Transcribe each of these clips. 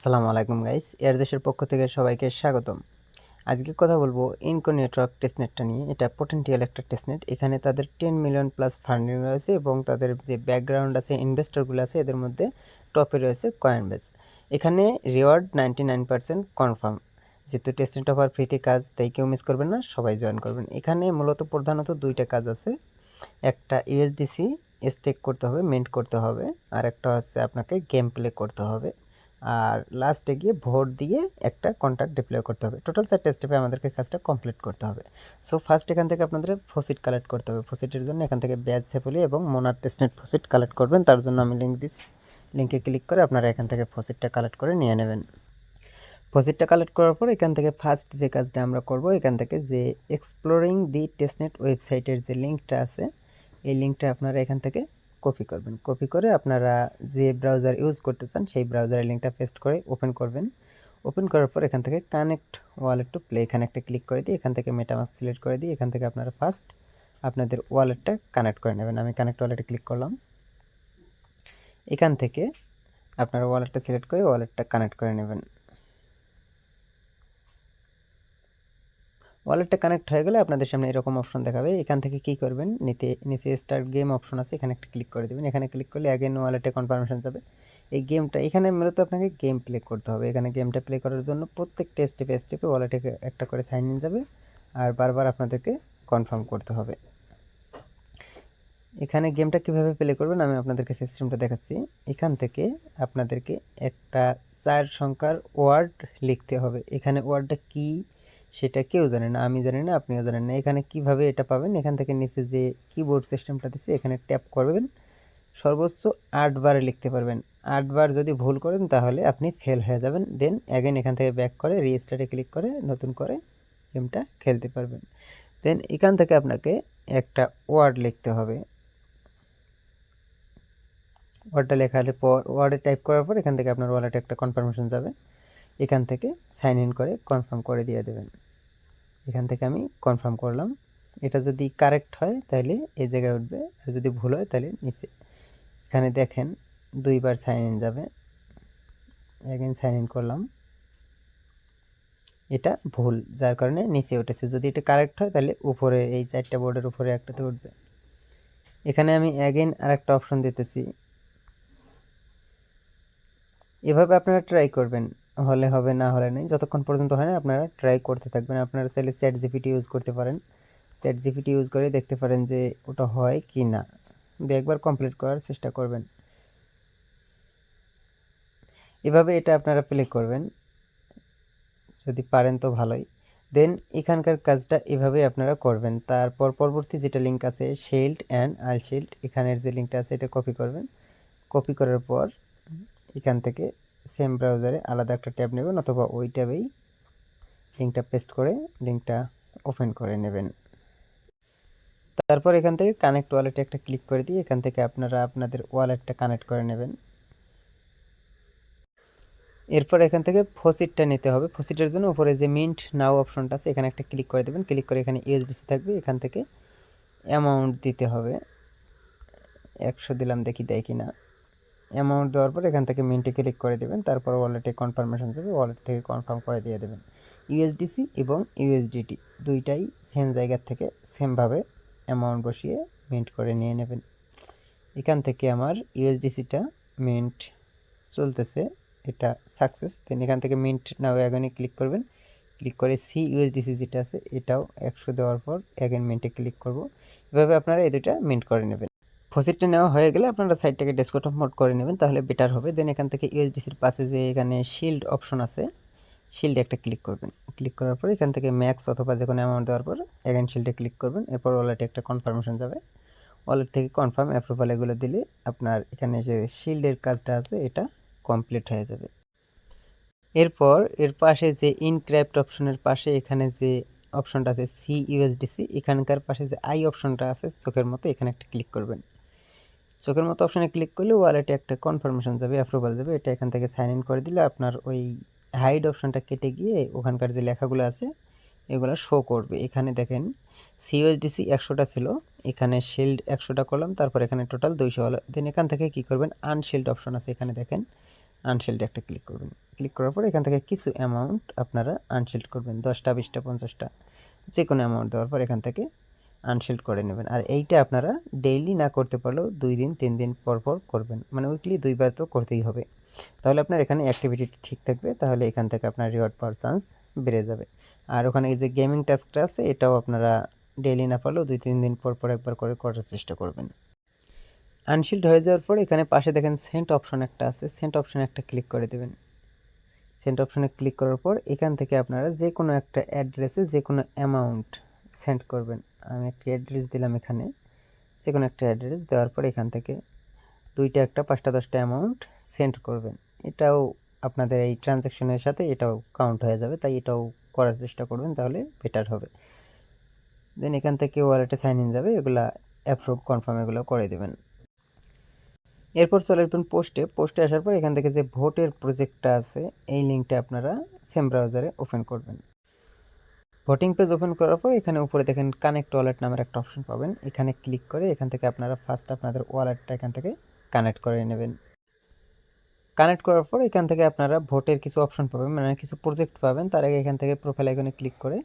আসসালামু আলাইকুম guys air দেশের পক্ষ থেকে সবাইকে স্বাগতম। আজকে কথা বলব ইনকো নেটওয়ার্ক টেস্টনেটটা নিয়ে। এটা পোটেন্টিয়াল একটা টেস্টনেট এখানে তাদের টেন মিলিয়ন প্লাস ফান্ডিং রয়েছে এবং তাদের যে ব্যাকগ্রাউন্ড আছে ইনভেস্টরগুলো আছে, এদের মধ্যে টপে রয়েছে কয়েন বেস এখানে reward ninety nine percent confirm যেহেতু টেস্টনেট অফার ফ্রিতে কাজ, তাই কেউ মিস করবেন না, সবাই জয়েন করবেন। এখানে মূলত প্রধানত দুইটা কাজ আছে। একটা ইউএসডিসি স্টেক করতে হবে মেন্ট করতে হবে। আর একটা হচ্ছে আপনাকে গেম প্লে করতে হবে। আর লাস্টে গিয়ে ভোট দিয়ে একটা কন্ট্যাক্ট ডিপ্লয় করতে হবে। টোটাল চারটে স্টেপে আমাদেরকে কাজটা কমপ্লিট করতে হবে। সো ফার্স্ট এখান থেকে আপনাদের ফসিট কালেক্ট করতে হবে। ফসিটের জন্য এখান থেকে ব্যাচ সেপলি এবং মোনার টেস্টনেট ফসিট কালেক্ট করবেন। তার জন্য আমি লিঙ্ক দিচ্ছি লিঙ্কে ক্লিক করে আপনারা এখান থেকে ফসিটটা কালেক্ট করে নিয়ে নেবেন। ফসিটটা কালেক্ট করার পর এখান থেকে ফার্স্ট যে কাজটা আমরা করব, এখান থেকে যে এক্সপ্লোরিং দি টেস্টনেট ওয়েবসাইটের যে লিঙ্কটা আছে, এই লিঙ্কটা আপনারা এখান থেকে কপি করবেন। কপি করে আপনারা যে ব্রাউজার ইউজ করতে চান, সেই ব্রাউজারের লিঙ্কটা পেস্ট করে ওপেন করবেন। ওপেন করার পর এখান থেকে কানেক্ট ওয়ালেট টু প্লে এখানে একটা ক্লিক করে দিই এখান থেকে মেটামাস সিলেক্ট করে দিই এখান থেকে আপনারা ফার্স্ট আপনাদের ওয়ালেটটা কানেক্ট করে নেবেন। আমি কানেক্ট ওয়ালেটে ক্লিক করলাম। এখান থেকে আপনারা ওয়ালেটটা সিলেক্ট করে ওয়ালেটটা কানেক্ট করে নেবেন। ওয়ালেটটা কানেক্ট হয়ে গেলে আপনাদের সামনে এরকম অপশন দেখাবে। এখান থেকে কি করবেন? নিতে, নিচে স্টার্ট গেম অপশন আছে, এখানে একটা ক্লিক করে দেবেন। এখানে ক্লিক করলে অ্যাগেন ওয়ালেটে কনফার্মেশন যাবে। এই গেমটা এখানে মূলত আপনাকে গেম প্লে করতে হবে। এখানে গেমটা প্লে করার জন্য প্রত্যেকটা স্টেপে স্টেপে ওয়ালেটে একটা করে সাইন ইন যাবে আর বারবার আপনাদেরকে কনফার্ম করতে হবে। এখানে গেমটা কীভাবে প্লে করবেন? আমি আপনাদেরকে সিস্টেমটা দেখাচ্ছি। এখান থেকে আপনাদেরকে একটা চার সংখ্যার ওয়ার্ড লিখতে হবে। এখানে ওয়ার্ডটা কী? সেটা কেউ জানে না, আমি জানি না, আপনিও জানেন না। এখানে কীভাবে এটা পাবেন? এখান থেকে নিচে যে কিবোর্ড সিস্টেমটা দিচ্ছে এখানে ট্যাপ করবেন। সর্বোচ্চ আটবার লিখতে পারবেন। আটবার যদি ভুল করেন, তাহলে আপনি ফেল হয়ে যাবেন। দেন অ্যাগেন এখান থেকে ব্যাক করে রিস্টার্টে ক্লিক করে, নতুন করে গেমটা খেলতে পারবেন। দেন এখান থেকে আপনাকে একটা ওয়ার্ড লিখতে হবে। ওয়ার্ডটা লেখার পর ওয়ার্ডে টাইপ করার পর, এখান থেকে আপনার ওয়ালেটে একটা কনফার্মেশন যাবে। এখান থেকে সাইন ইন করে কনফার্ম করে দিয়ে দেবেন। এখান থেকে আমি কনফার্ম করলাম। এটা যদি কারেক্ট হয় তাহলে এই জায়গায় উঠবে। আর যদি ভুল হয় তাহলে নিচে। এখানে দেখেন দুইবার সাইন ইন যাবে। এগেন সাইন ইন করলাম। এটা ভুল, যার কারণে নিচে উঠেছে। যদি এটা কারেক্ট হয় তাহলে উপরে, এই চারটা বোর্ডের উপরে একটাতে উঠবে। এখানে আমি অ্যাগেন আর একটা অপশন দিতেছি। এভাবে আপনারা ট্রাই করবেন। হলে হবে, না হলে নেই। যতক্ষণ পর্যন্ত হয় না, আপনারা ট্রাই করতে থাকবেন। আপনারা চাইলে চ্যাট জিপিটি ইউজ করতে পারেন। চ্যাট জিপিটি ইউজ করে দেখতে পারেন যে ওটা হয় কি না। একবার কমপ্লিট করার চেষ্টা করবেন। এভাবে এটা আপনারা প্লে করবেন। যদি পারেন তো ভালোই। দেন এখানকার কাজটা এভাবে আপনারা করবেন। তারপর পরবর্তী যেটা লিঙ্ক আছে শেল্ড অ্যান্ড আল শেল্ড এখানের যে লিঙ্কটা আছে, এটা কপি করবেন। কপি করার পর এখান থেকে সেম ব্রাউজারে আলাদা একটা ট্যাব নেবেন অথবা ওই ট্যাবেই লিঙ্কটা পেস্ট করে লিঙ্কটা ওপেন করে নেবেন। তারপর এখান থেকে কানেক্ট ওয়ালেটে একটা ক্লিক করে দিয়ে এখান থেকে আপনারা আপনাদের ওয়ালেটটা কানেক্ট করে নেবেন। এরপর এখান থেকে ফসিটটা নিতে হবে। ফসিটের জন্য উপরে যে মিন্ট নাও অপশনটা আছে, এখানে একটা ক্লিক করে দেবেন। ক্লিক করে এখানে ইউএসডিসি থাকবে। এখান থেকে অ্যামাউন্ট দিতে হবে। একশো দিলাম দেখি দেয় কি না অ্যামাউন্ট দেওয়ার পর এখান থেকে মিন্টে ক্লিক করে দেবেন, তারপর ওয়ালেটে কনফার্মেশন যাবে ওয়ালেট থেকে কনফার্ম করে দিয়ে দেবেন। ইউএসডিসি এবং ইউএসডিটি দুইটাই সেম জায়গার থেকে সেমভাবে অ্যামাউন্ট বসিয়ে মিন্ট করে নিয়ে নেবেন। এখান থেকে আমার ইউএসডিসিটা মিন্ট চলতেছে, এটা সাকসেস দেন এখান থেকে মিন্ট নাও অ্যাগনে ক্লিক করবেন। ক্লিক করে সি ইউএসডিসি যেটা আছে, এটাও একশো দেওয়ার পর অ্যাগেন মিন্টে ক্লিক করব। এভাবে আপনারা এই দুটা মিন্ট করে নেবেন। ফসিটটা নেওয়া হয়ে গেলে আপনারা সাইটটাকে ডেস্কটপ মোড করে নেবেন, তাহলে বেটার হবে। দেন এখান থেকে ইউএসডিসির পাশে যে এখানে শিল্ড অপশন আছে শিল্ডে একটা ক্লিক করবেন। ক্লিক করার পর এখান থেকে ম্যাক্স অথবা যে কোনো অ্যামাউন্ট দেওয়ার পর এগেন শিল্ডে ক্লিক করবেন। এরপর ওয়ালেটে একটা কনফার্মেশন যাবে। ওয়ালেট থেকে কনফার্ম অ্যাপ্রুভাল এগুলো দিলে আপনার এখানে যে শিল্ডের কাজটা আছে, এটা কমপ্লিট হয়ে যাবে। এরপর এর পাশে যে ইনক্র্যাপ্ট অপশনের পাশে এখানে যে অপশনটা আছে সি ইউএসডিসি এখানকার পাশে যে আই অপশনটা আছে, চোখের মতো এখানে একটা ক্লিক করবেন। চোখের মতো অপশানে ক্লিক করলে ওয়ালেটে একটা কনফার্মেশন যাবে অ্যাপ্রুভাল যাবে। এটা এখান থেকে সাইন ইন করে দিলে আপনার ওই হাইড অপশানটা কেটে গিয়ে ওখানকার যে লেখাগুলো আছে, এগুলো শো করবে। এখানে দেখেন সিওএসডিসি একশোটা ছিল, এখানে শিল্ড একশোটা করলাম, তারপর এখানে টোটাল দুইশো হলো। দেন এখান থেকে কী করবেন? আনশিল্ড অপশন আছে এখানে দেখেন আনশিল্ড একটা ক্লিক করবেন। ক্লিক করার পর এখান থেকে কিছু অ্যামাউন্ট আপনারা আনশিল্ড করবেন, দশটা, বিশটা, পঞ্চাশটা যে কোনো অ্যামাউন্ট দেওয়ার পর এখান থেকে আনশিল্ড করে নেবেন। আর এইটা আপনারা ডেইলি না করতে পারলেও দুই দিন, তিন দিন পর পর করবেন। মানে উইকলি দুইবার তো করতেই হবে। তাহলে আপনার এখানে অ্যাক্টিভিটি ঠিক থাকবে। তাহলে এখান থেকে আপনার রিওয়ার্ড পাওয়ার চান্স বেড়ে যাবে। আর ওখানে এই যে গেমিং টাস্কটা আছে, এটাও আপনারা ডেইলি না পারলেও দুই, তিন দিন পর পর একবার করে করার চেষ্টা করবেন। আনশিল্ড হয়ে যাওয়ার পর এখানে পাশে দেখেন সেন্ট অপশন একটা আছে। সেন্ট অপশনে একটা ক্লিক করে দেবেন। সেন্ট অপশনে ক্লিক করার পর এখান থেকে আপনারা যে কোনো একটা অ্যাড্রেসে যে কোনো অ্যামাউন্ট সেন্ড করবেন। আমি একটা অ্যাড্রেস দিলাম এখানে। যে কোনো একটা অ্যাড্রেস দেওয়ার পর এখান থেকে দুইটা একটা, পাঁচটা, দশটা অ্যামাউন্ট সেন্ড করবেন। এটাও আপনাদের এই ট্রানজ্যাকশনের সাথে এটাও কাউন্ট হয়ে যাবে, তাই এটাও করার চেষ্টা করবেন, তাহলে বেটার হবে। দেন এখান থেকে ওয়ালেটে সাইন ইন যাবে, এগুলা অ্যাপ্রুভ কনফার্ম এগুলো করে দেবেন। এরপর চলে আসবেন পোস্টে পোস্টে আসার পর এখান থেকে যে ভোটের প্রজেক্টটা আছে, এই লিঙ্কটা আপনারা সেম ব্রাউজারে ওপেন করবেন। ভোটিং পেজ ওপেন করার পর এখানে উপরে দেখেন কানেক্ট ওয়ালেট নামের একটা অপশন পাবেন। এখানে ক্লিক করে এখান থেকে আপনারা ফার্স্ট আপনাদের ওয়ালেটটা এখান থেকে কানেক্ট করে নেবেন। কানেক্ট করার পর এখান থেকে আপনারা ভোটের কিছু অপশন পাবেন মানে কিছু প্রজেক্ট পাবেন। তার আগে এখান থেকে প্রোফাইল আইকনে ক্লিক করে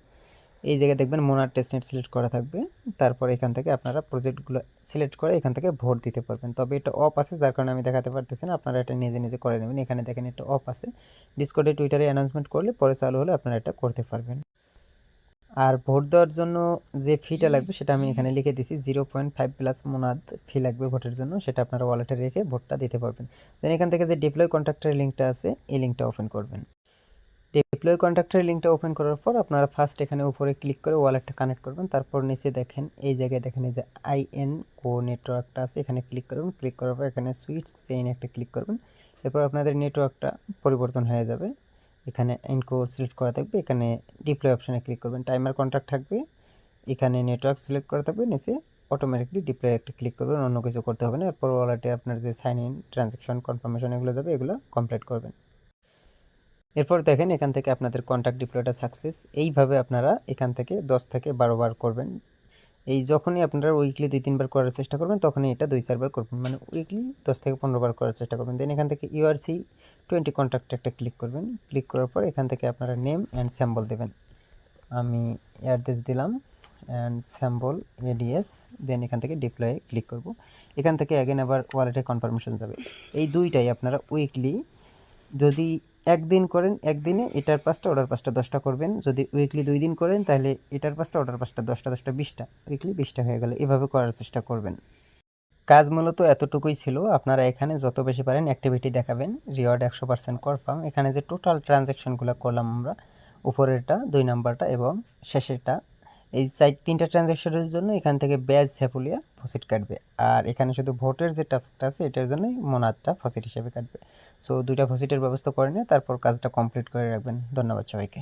এই জায়গায় দেখবেন মোনার টেস্টনেট সিলেক্ট করা থাকবে। তারপর এখান থেকে আপনারা প্রজেক্টগুলো সিলেক্ট করে এখান থেকে ভোট দিতে পারবেন। তবে এটা অফ আছে, যার কারণে আমি দেখাতে পারতেছি না। আপনারা এটা নিজে নিজে করে নেবেন। এখানে দেখেন এটা অফ আছে। ডিসকোডে টুইটারে অ্যানাউন্সমেন্ট করলে পরে চালু হলে আপনারা এটা করতে পারবেন। আর ভোট দেওয়ার জন্য যে ফিটা লাগবে সেটা আমি এখানে লিখে দিছি zero point five plus Monad fee লাগবে ভোটের জন্য, সেটা আপনারা ওয়ালেটে রেখে ভোটটা দিতে পারবেন। দেন এখান থেকে যে ডিপ্লয় কন্ট্রাক্টের লিঙ্কটা আছে, এই লিঙ্কটা ওপেন করবেন। ডিপ্লয় কন্ট্রাক্টের লিঙ্কটা ওপেন করার পর আপনারা ফার্স্ট এখানে উপরে ক্লিক করে ওয়ালেটটা কানেক্ট করবেন, তারপর নিচে দেখেন, এই জায়গায় দেখেন এই যে আইএন কো নেটওয়ার্কটা আছে, এখানে ক্লিক করবেন ক্লিক করার পর এখানে সুইচ চেইন একটা ক্লিক করবেন, এরপর আপনাদের নেটওয়ার্কটা পরিবর্তন হয়ে যাবে। এখানে এনকো সিলেক্ট করা থাকবে, এখানে ডিপ্লয় অপশানে ক্লিক করবেন। টাইমার কন্ট্রাক্ট থাকবে, এখানে নেটওয়ার্ক সিলেক্ট করা থাকবে, নিচে অটোমেটিকলি ডিপ্লয় একটা ক্লিক করবেন, অন্য কিছু করতে হবে না। এরপর ওয়ালেটে আপনার যে সাইন ইন ট্রানজ্যাকশন কনফার্মেশন এগুলো যাবে, এগুলো কমপ্লিট করবেন। এরপর দেখেন এখান থেকে আপনাদের কন্ট্যাক্ট ডিপ্লয়টা সাকসেস এইভাবে আপনারা এখান থেকে দশ থেকে বারো বার করবেন। এই যখনই আপনারা উইকলি দুই, তিনবার করার চেষ্টা করবেন, তখনই এটা দুই, চারবার করবেন। মানে উইকলি দশ থেকে পনেরো বার করার চেষ্টা করবেন। দেন এখান থেকে ইউআরসি টোয়েন্টি কন্ট্যাক্টে একটা ক্লিক করবেন। ক্লিক করার পর এখান থেকে আপনারা নেম অ্যান্ড স্যাম্বল দেবেন। আমি অ্যাড্রেস দিলাম অ্যান্ড স্যাম্বল এডিএস দেন এখান থেকে ডিপ্লয়ে ক্লিক করব। এখান থেকে অ্যাগেন আবার ওয়ালেটে কনফার্মেশন যাবে। এই দুইটাই আপনারা উইকলি যদি একদিন করেন, একদিনে এটার পাঁচটা অর্ডার পাঁচটা, দশটা করবেন। যদি উইকলি দুই দিন করেন, তাহলে এটার পাঁচটা অর্ডার পাঁচটা, দশটা দশটা, বিশটা। উইকলি বিশটা হয়ে গেলে। এভাবে করার চেষ্টা করবেন। কাজ মূলত এতটুকুই ছিল। আপনারা এখানে যত বেশি পারেন অ্যাক্টিভিটি দেখাবেন। রিওয়ার্ড একশো পার্সেন্ট কনফার্ম এখানে যে টোটাল ট্রানজ্যাকশনগুলো করলাম আমরা, উপরেরটা, দুই নাম্বারটা এবং শেষেরটা এই সাইট তিনটা ট্রানজ্যাকশনের জন্য এখান থেকে ব্যাজ স্যাপুলিয়া ফসিট কাটবে। আর এখানে শুধু ভোটের যে টাস্কটা আছে, এটার জন্যই মোনাদটা ফসিট হিসেবে কাটবে। সো দুইটা ফসিটের ব্যবস্থা করে নিয়ে তারপর কাজটা কমপ্লিট করে রাখবেন। ধন্যবাদ সবাইকে।